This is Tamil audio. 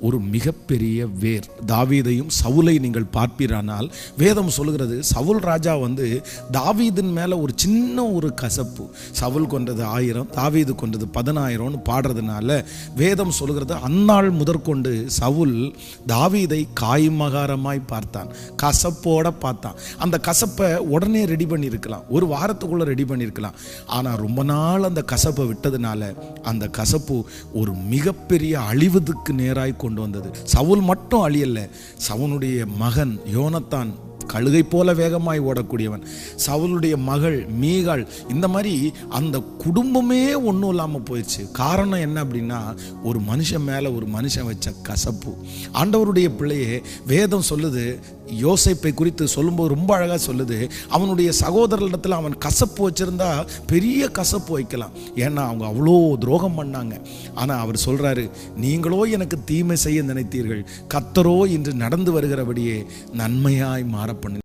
ஒரு மிகப்பெரிய வேர். தாவீதையும் சவுலை நீங்கள் பார்ப்பீரானால் வேதம் சொல்லுகிறது சவுல் ராஜா வந்து தாவீதின் மேலே ஒரு சின்ன ஒரு கசப்பு. சவுல் கொண்டது ஆயிரம் தாவீது கொண்டது பதினாயிரம்னு பாடுறதுனால வேதம் சொல்லுகிறது அந்நாள் முதற்கொண்டு சவுல் தாவீதை காய்மகாரமாய் பார்த்தான். கசப்போட பார்த்தான். அந்த கசப்பை உடனே ரெடி பண்ணியிருக்கலாம். ஒரு வாரத்துக்குள்ளே ரெடி பண்ணியிருக்கலாம். ஆனால் ரொம்ப நாள் அந்த கசப்பை விட்டதுனால அந்த கசப்பு ஒரு மிகப்பெரிய அழிவதுக்கு நேராய் கொண்டு கொண்டு வந்தது. சவுல் மட்டும் அழியல்ல சவுனுடைய மகன் யோனத்தான் கழுகை போல வேகமாய் ஓடக்கூடியவன். சவுளுடைய மகள் மீகாள் இந்த மாதிரி அந்த குடும்பமே ஒன்றும் இல்லாமல் போயிடுச்சு. காரணம் என்ன அப்படின்னா ஒரு மனுஷன் மேலே ஒரு மனுஷன் வச்ச கசப்பு. ஆண்டவருடைய பிள்ளையே வேதம் சொல்லுது யோசைப்பை குறித்து சொல்லும்போது ரொம்ப அழகாக சொல்லுது அவனுடைய சகோதரத்தில் அவன் கசப்பு வச்சுருந்தா பெரிய கசப்பு வைக்கலாம். ஏன்னா அவங்க அவ்வளோ துரோகம் பண்ணாங்க. ஆனால் அவர் சொல்கிறாரு நீங்களோ எனக்கு தீமை செய்ய நினைத்தீர்கள். கத்தரோ இன்று நடந்து வருகிறபடியே நன்மையாய் மாற